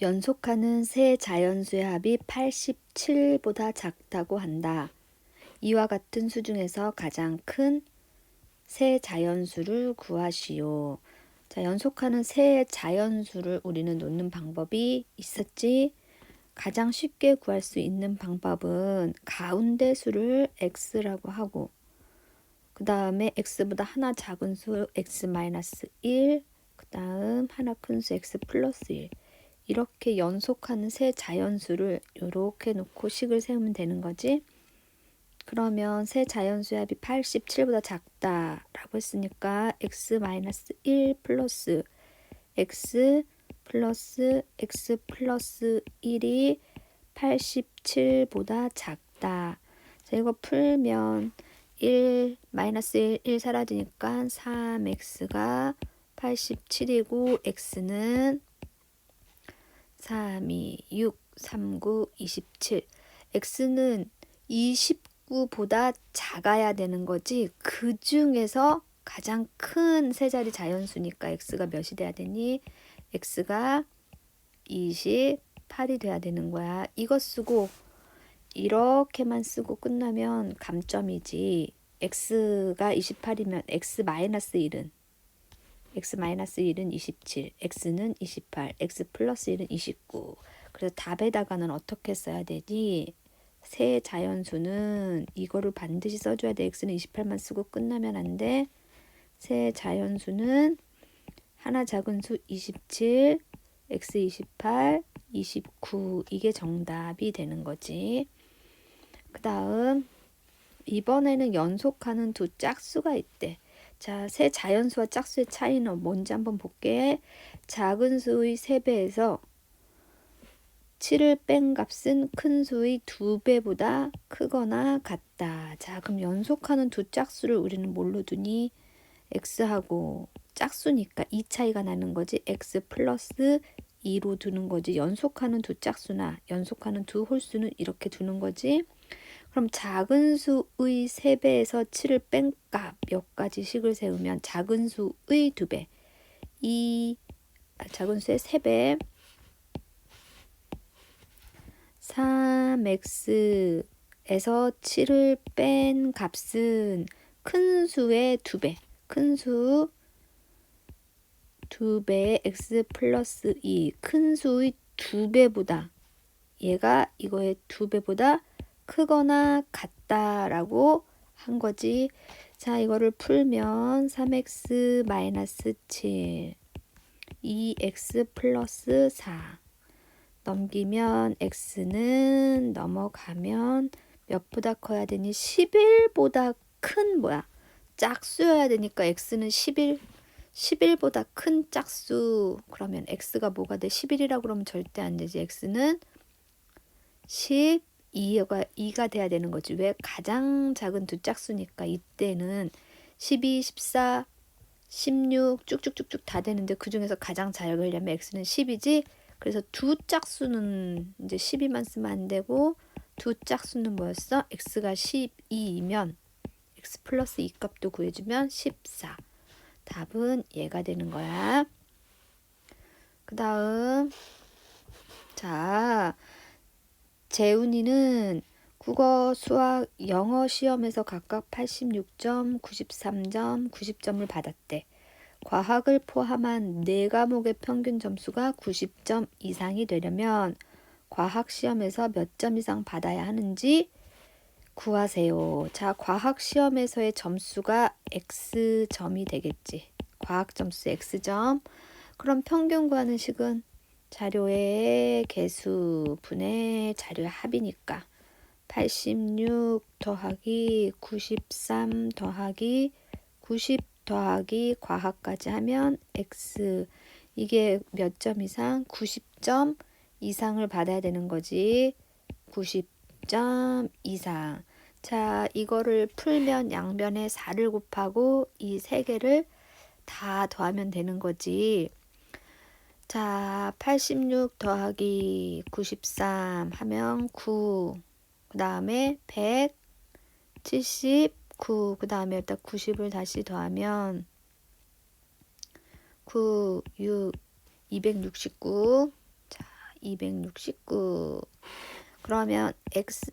연속하는 세 자연수의 합이 87보다 작다고 한다. 이와 같은 수 중에서 가장 큰 세 자연수를 구하시오. 자, 연속하는 세 자연수를 우리는 놓는 방법이 있었지. 가장 쉽게 구할 수 있는 방법은 가운데 수를 x라고 하고 그 다음에 x보다 하나 작은 수 x-1, 그 다음 하나 큰 수 x 플러스 1 이렇게 연속하는 세 자연수를 이렇게 놓고 식을 세우면 되는 거지. 그러면 세 자연수의 합이 87보다 작다라고 했으니까 x-1 플러스 x 플러스 x 플러스 1이 87보다 작다. 자, 이거 풀면 1 마이너스 1, 1 사라지니까 3x가 87이고 x는 3, 2, 6, 3, 9, 27. x는 29보다 작아야 되는 거지. 그 중에서 가장 큰 세 자리 자연수니까 x가 몇이 돼야 되니? x가 28이 돼야 되는 거야. 이거 쓰고 이렇게만 쓰고 끝나면 감점이지. x가 28이면 x-1은 x-1은 27, x는 28, x 플러스 1은 29. 그래서 답에다가는 어떻게 써야 되지? 세 자연수는 이거를 반드시 써줘야 돼. x는 28만 쓰고 끝나면 안 돼. 세 자연수는 하나 작은 수 27, x 28, 29 이게 정답이 되는 거지. 그 다음 이번에는 연속하는 두 짝수가 있대. 자, 세 자연수와 짝수의 차이는 뭔지 한번 볼게. 작은 수의 3배에서 7을 뺀 값은 큰 수의 2배보다 크거나 같다. 자, 그럼 연속하는 두 짝수를 우리는 뭘로 두니? x하고 짝수니까 이 차이가 나는 거지. x 플러스 2로 두는 거지. 연속하는 두 짝수나 연속하는 두 홀수는 이렇게 두는 거지. 그럼 작은 수의 3배에서 7을 뺀 값 몇 가지 식을 세우면 작은 수의 2배. 이 아, 작은 수의 3배. 3x에서 7을 뺀 값은 큰 수의 2배. 큰 수 2배의 x 플러스 2 큰 수의 2배보다 얘가 이거의 2배보다 크거나 같다라고 한 거지. 자, 이거를 풀면 3x 마이너스 7, 2x 플러스 4 넘기면 x는 넘어가면 몇보다 커야 되니 11보다 큰 뭐야? 짝수여야 되니까 x는 11 11보다 큰 짝수 그러면 x가 뭐가 돼? 11이라고 그러면 절대 안 되지. x는 10 2가 2가 돼야 되는 거지. 왜 가장 작은 두 짝수니까 이때는 12, 14, 16 쭉쭉쭉쭉 다 되는데 그 중에서 가장 작으려면 x는 10이지. 그래서 두 짝수는 이제 12만 쓰면 안 되고 두 짝수는 뭐였어? x가 12이면 x 플러스 2 값도 구해주면 14. 답은 얘가 되는 거야. 그 다음 자 재훈이는 국어, 수학, 영어 시험에서 각각 86점, 93점, 90점을 받았대. 과학을 포함한 네 과목의 평균 점수가 90점 이상이 되려면 과학 시험에서 몇 점 이상 받아야 하는지 구하세요. 자, 과학 시험에서의 점수가 X점이 되겠지. 과학 점수 X점. 그럼 평균 구하는 식은 자료의 개수 분의 자료의 합이니까 86 더하기 93 더하기 90 더하기 과학까지 하면 x 이게 몇 점 이상? 90점 이상을 받아야 되는 거지. 90점 이상. 자, 이거를 풀면 양변에 4를 곱하고 이 세 개를 다 더하면 되는 거지. 자, 86 더하기 93 하면 9. 그 다음에 179. 그 다음에 일단 90을 다시 더하면 9, 6, 269. 자, 269 그러면 x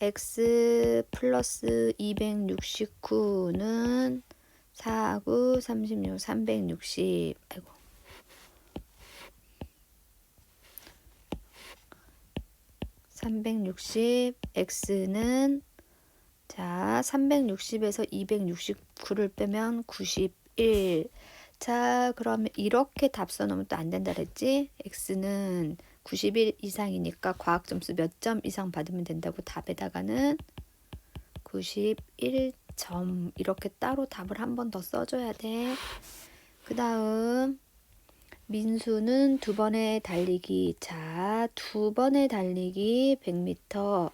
x 플러스 269는 4, 9, 36, 360 아이고. 삼백육십 x는 자 360에서 269를 빼면 91 자, 그러면 이렇게 답 써놓으면 또 안 된다 그랬지? x는 91 이상이니까 과학 점수 몇 점 이상 받으면 된다고 답에다가는 91점 이렇게 따로 답을 한 번 더 써줘야 돼. 그 다음 민수는 두 번의 달리기 자, 두 번의 달리기 100m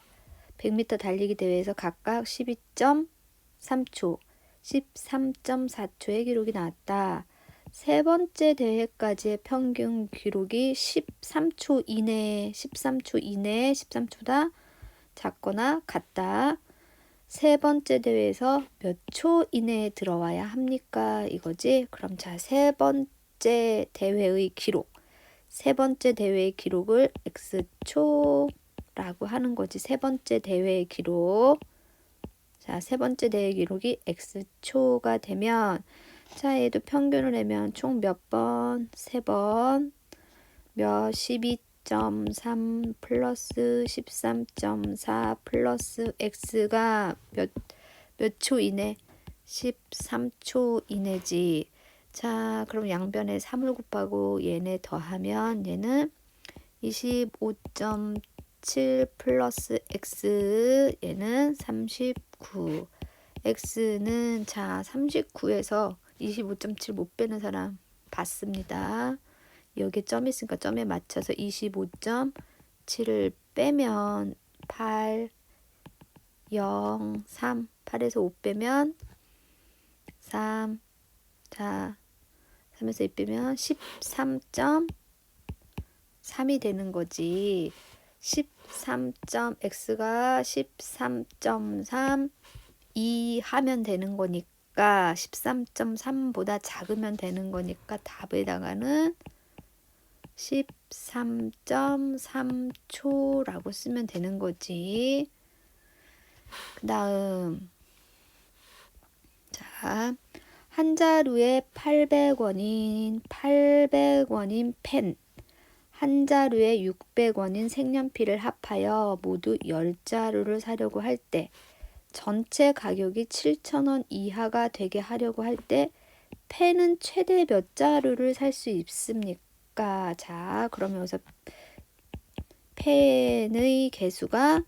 100m 달리기 대회에서 각각 12.3초 13.4초의 기록이 나왔다. 세 번째 대회까지의 평균 기록이 13초 이내, 13초 이내, 13초다. 작거나 같다. 세 번째 대회에서 몇 초 이내에 들어와야 합니까? 이거지? 그럼 자, 세 번째 대회의 기록. 세 번째 대회의 기록을 X초라고 하는 거지. 세 번째 대회의 기록. 자, 세 번째 대회 기록이 X초가 되면 자, 얘도 평균을 내면 총 몇 번? 세 번. 몇 12.3 플러스 13.4 플러스 x가 몇 몇 초 이내? 13초 이내지. 자, 그럼 양변에 3을 곱하고 얘네 더하면 얘는 25.7 플러스 x 얘는 39. x는 자 39에서 25.7 못 빼는 사람 봤습니다. 여기에 점이 있으니까 점에 맞춰서 25.7을 빼면 8, 0, 3, 8에서 5 빼면 3, 자 3에서 2 빼면 13.3이 되는 거지. 13.x가 13.3 2 하면 되는 거니까 13.3보다 작으면 되는 거니까 답에다가는 13.3초라고 쓰면 되는 거지. 그 다음 자, 한 자루에 800원인 800원인 펜, 한 자루에 600원인 색연필을 합하여 모두 10자루를 사려고 할 때 전체 가격이 7,000원 이하가 되게 하려고 할 때 펜은 최대 몇 자루를 살 수 있습니까? 자, 그러면 여기서 펜의 개수가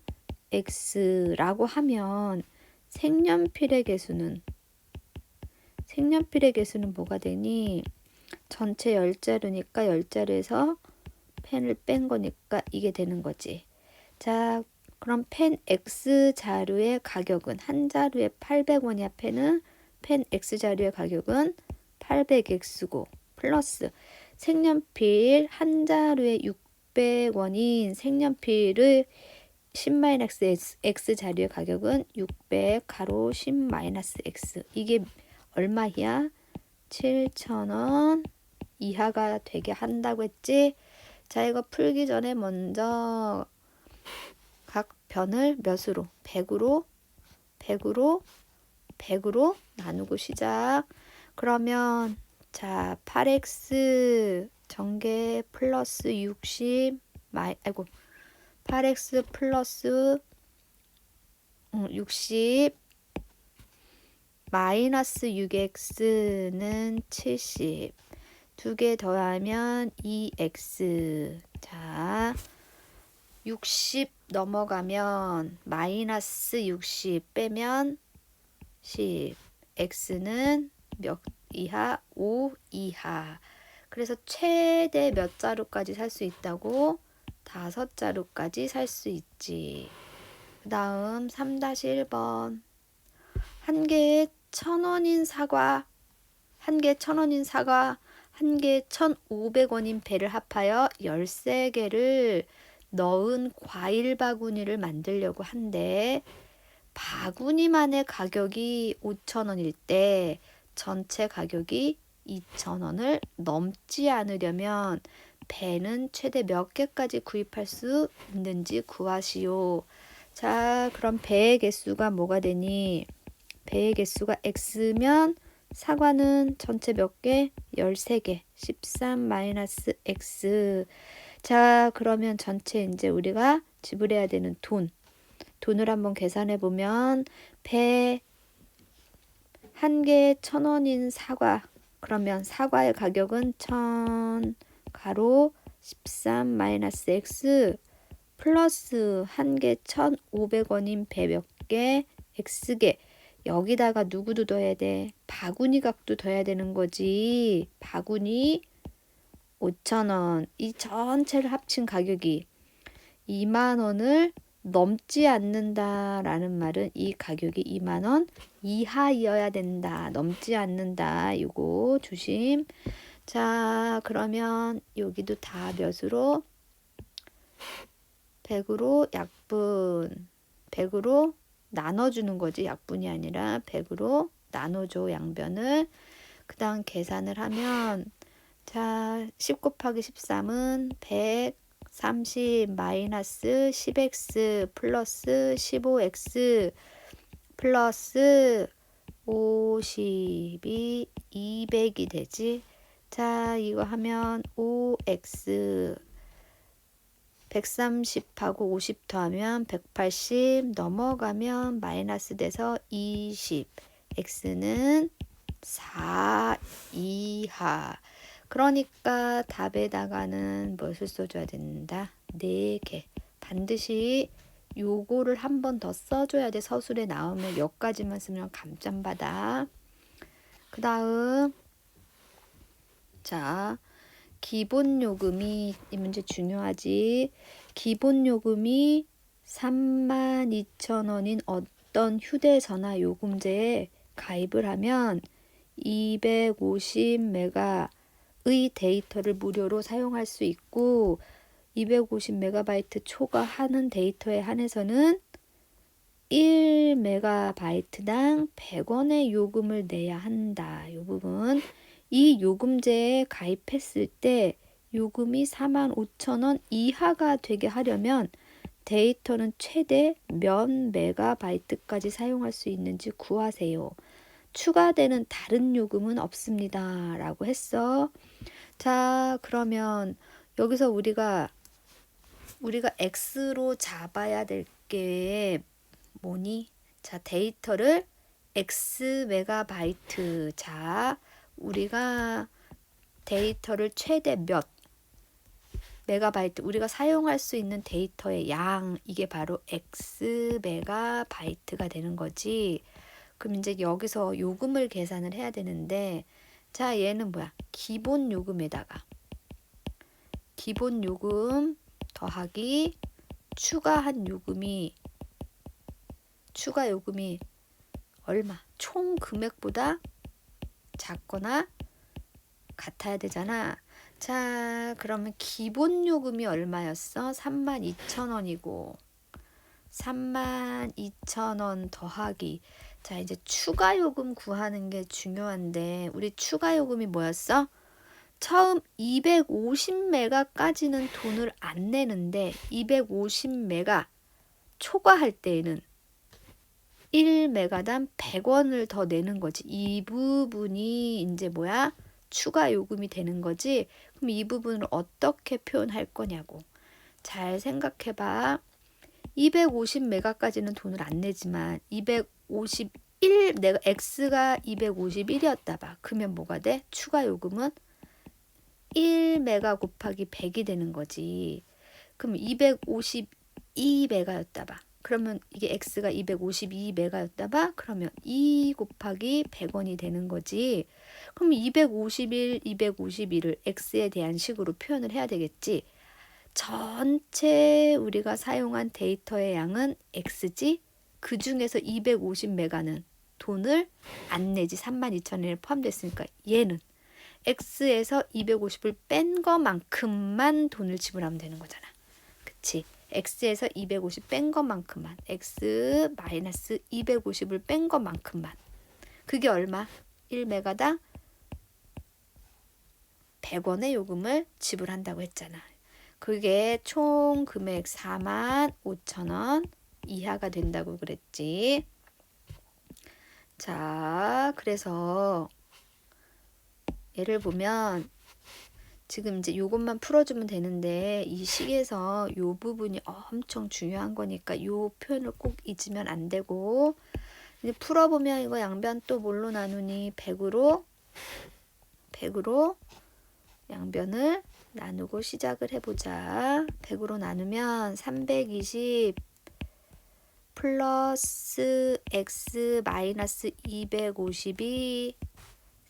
x라고 하면 색연필의 개수는 색연필의 개수는 뭐가 되니? 전체 10자루니까 10자루에서 펜을 뺀 거니까 이게 되는 거지. 자, 그럼 펜 X 자루의 가격은 한 자루에 800원이야 펜은 펜 X 자루의 가격은 800X고 플러스 색연필 한 자루에 600원인 색연필을 10-X 자료의 가격은 600 가로 10-X 이게 얼마야? 7,000원 이하가 되게 한다고 했지? 자 이거 풀기 전에 먼저 각 변을 몇으로? 100으로 100으로 100으로 나누고 시작 그러면 자 8x 전개 플러스 60 마이 아이고 8x 플러스 60 마이너스 6x는 70. 두 개 더하면 2x. 자, 60 넘어가면 마이너스 60 빼면 10. x는 몇 이하? 5 이하. 그래서 최대 몇 자루까지 살 수 있다고? 다섯 자루까지 살 수 있지. 그 다음 3-1번. 한 개에 천 원인 사과, 한개천 원인 사과, 한개 천오백 원인 배를 합하여 열세 개를 넣은 과일 바구니를 만들려고 한데 바구니만의 가격이 오천 원일 때 전체 가격이 2,000원을 넘지 않으려면 배는 최대 몇 개까지 구입할 수 있는지 구하시오. 자, 그럼 배의 개수가 뭐가 되니? 배의 개수가 x면 사과는 전체 몇 개? 13개. 13 마이너스 x. 자, 그러면 전체 이제 우리가 지불해야 되는 돈. 돈을 한번 계산해 보면 배 한 개에 천 원인 사과. 그러면 사과의 가격은 천 가로 13 마이너스 x 플러스 한개 1,500원인 배 몇 개? x개. 여기다가 누구도 더해야 돼? 바구니 각도 더해야 되는 거지. 바구니 5,000원. 이 전체를 합친 가격이 2만 원을 넘지 않는다라는 말은 이 가격이 2만 원 이하이어야 된다. 넘지 않는다. 이거 조심. 자, 그러면 여기도 다 몇으로? 100으로 약분. 100으로 나눠 주는 거지. 약분이 아니라 100으로 나눠 줘. 양변을. 그 다음 계산을 하면 자, 10 곱하기 13은 130 마이너스 10x 플러스 15x 플러스 50이 200이 되지. 자, 이거 하면 5x 130하고 50 더하면 180 넘어가면 마이너스 돼서 20 x는 4 이하 그러니까 답에다가는 무엇을 써줘야 된다? 4개 반드시 요거를 한 번 더 써줘야 돼 서술에 나오면 여기까지만 쓰면 감점받아 그 다음 자 기본 요금이 이 문제 중요하지. 기본 요금이 32,000원인 어떤 휴대전화 요금제에 가입을 하면 250메가의 데이터를 무료로 사용할 수 있고 250메가바이트 초과하는 데이터에 한해서는 1메가바이트당 100원의 요금을 내야 한다. 이 부분 이 요금제에 가입했을 때 요금이 45,000원 이하가 되게 하려면 데이터는 최대 몇 메가바이트까지 사용할 수 있는지 구하세요. 추가되는 다른 요금은 없습니다. 라고 했어. 자, 그러면 여기서 우리가 우리가 X로 잡아야 될 게 뭐니? 자, 데이터를 X 메가바이트. 자, 우리가 데이터를 최대 몇 메가바이트 우리가 사용할 수 있는 데이터의 양 이게 바로 x 메가바이트가 되는 거지. 그럼 이제 여기서 요금을 계산을 해야 되는데 자 얘는 뭐야? 기본 요금에다가 기본 요금 더하기 추가한 요금이 추가 요금이 얼마? 총 금액보다 작거나 같아야 되잖아. 자, 그러면 기본 요금이 얼마였어? 32,000원이고 32,000원 더하기 자, 이제 추가 요금 구하는 게 중요한데 우리 추가 요금이 뭐였어? 처음 250메가까지는 돈을 안 내는데 250메가 초과할 때에는 1메가당 100원을 더 내는 거지. 이 부분이 이제 뭐야? 추가 요금이 되는 거지. 그럼 이 부분을 어떻게 표현할 거냐고. 잘 생각해 봐. 250메가까지는 돈을 안 내지만 251 내가 x가 251이었다 봐. 그러면 뭐가 돼? 추가 요금은 1메가 곱하기 100이 되는 거지. 그럼 252메가였다 봐. 그러면 이게 x가 252메가였다 봐. 그러면 2 곱하기 100원이 되는 거지. 그럼 251, 251을 x에 대한 식으로 표현을 해야 되겠지. 전체 우리가 사용한 데이터의 양은 x지. 그 중에서 250메가는 돈을 안 내지 32,000원에 포함됐으니까 얘는 x에서 250을 뺀 것만큼만 돈을 지불하면 되는 거잖아. 그치? x에서 250 뺀 것만큼만 x 마이너스 250을 뺀 것만큼만 그게 얼마? 1메가당 100원의 요금을 지불한다고 했잖아. 그게 총 금액 4만 5천 원 이하가 된다고 그랬지. 자, 그래서 예를 보면 지금 이제 요것만 풀어주면 되는데 이 식에서 요 부분이 엄청 중요한 거니까 요 표현을 꼭 잊으면 안 되고 이제 풀어보면 이거 양변 또 뭘로 나누니 100으로 100으로 양변을 나누고 시작을 해보자. 100으로 나누면 320 플러스 x 마이너스 250이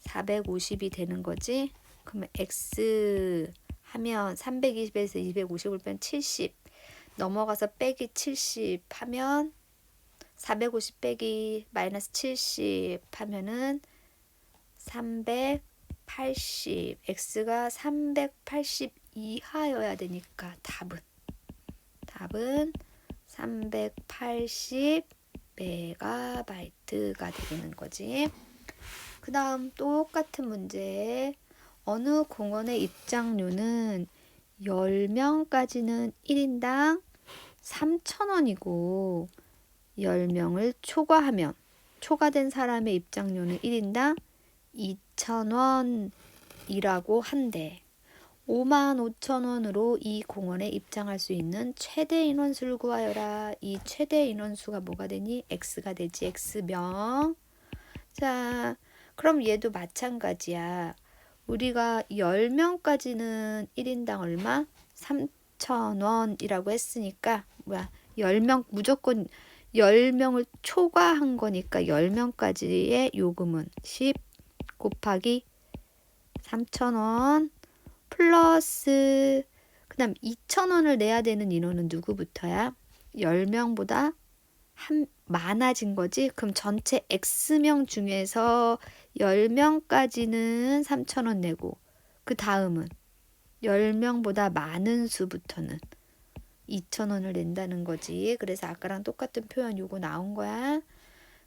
450이 되는 거지. 그러면 x 하면 320에서 250을 빼면 70 넘어가서 빼기 70 하면 450 빼기 마이너스 70 하면은 380 x가 380 이하여야 되니까 답은 답은 380 메가바이트가 되는 거지. 그 다음 똑같은 문제. 어느 공원의 입장료는 10명까지는 1인당 3,000원이고 10명을 초과하면 초과된 사람의 입장료는 1인당 2,000원이라고 한대. 5만 5천 원으로 이 공원에 입장할 수 있는 최대 인원수를 구하여라. 이 최대 인원수가 뭐가 되니? x가 되지. x명. 자, 그럼 얘도 마찬가지야. 우리가 10명까지는 1인당 얼마? 3,000원이라고 했으니까 뭐야? 10명 무조건 10명을 초과한 거니까 10명까지의 요금은 10 곱하기 3,000원 플러스 그다음 2,000원을 내야 되는 인원은 누구부터야? 10명보다 한 많아진 거지. 그럼 전체 X명 중에서 10명까지는 3,000원 내고 그 다음은 10명보다 많은 수부터는 2,000원을 낸다는 거지. 그래서 아까랑 똑같은 표현 요거 나온 거야.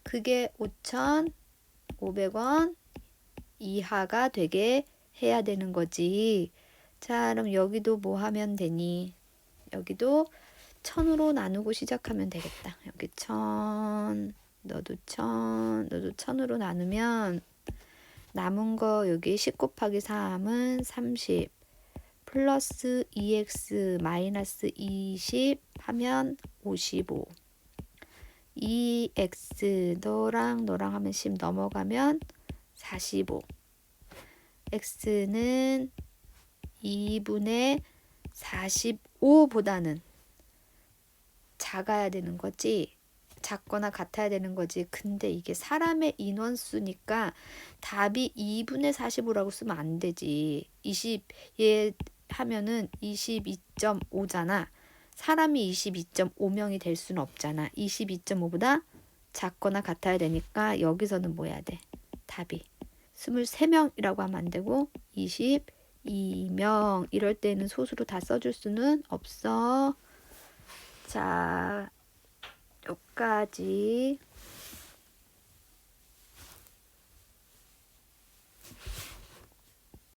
그게 5,500원 이하가 되게 해야 되는 거지. 자, 그럼 여기도 뭐 하면 되니? 여기도 천으로 나누고 시작하면 되겠다. 여기 천, 너도 천, 너도 천으로 나누면 남은 거 여기 10 곱하기 3은 30 플러스 2x 마이너스 20 하면 55 2x 너랑 너랑 하면 10 넘어가면 45 x는 2분의 45보다는 작아야 되는 거지. 작거나 같아야 되는 거지. 근데 이게 사람의 인원수니까 답이 2분의 45라고 쓰면 안 되지. 20에 하면은 22.5잖아. 사람이 22.5명이 될 수는 없잖아. 22.5보다 작거나 같아야 되니까 여기서는 뭐 해야 돼? 답이 23명이라고 하면 안 되고 22명 이럴 때는 소수로 다 써줄 수는 없어. 자, 여기까지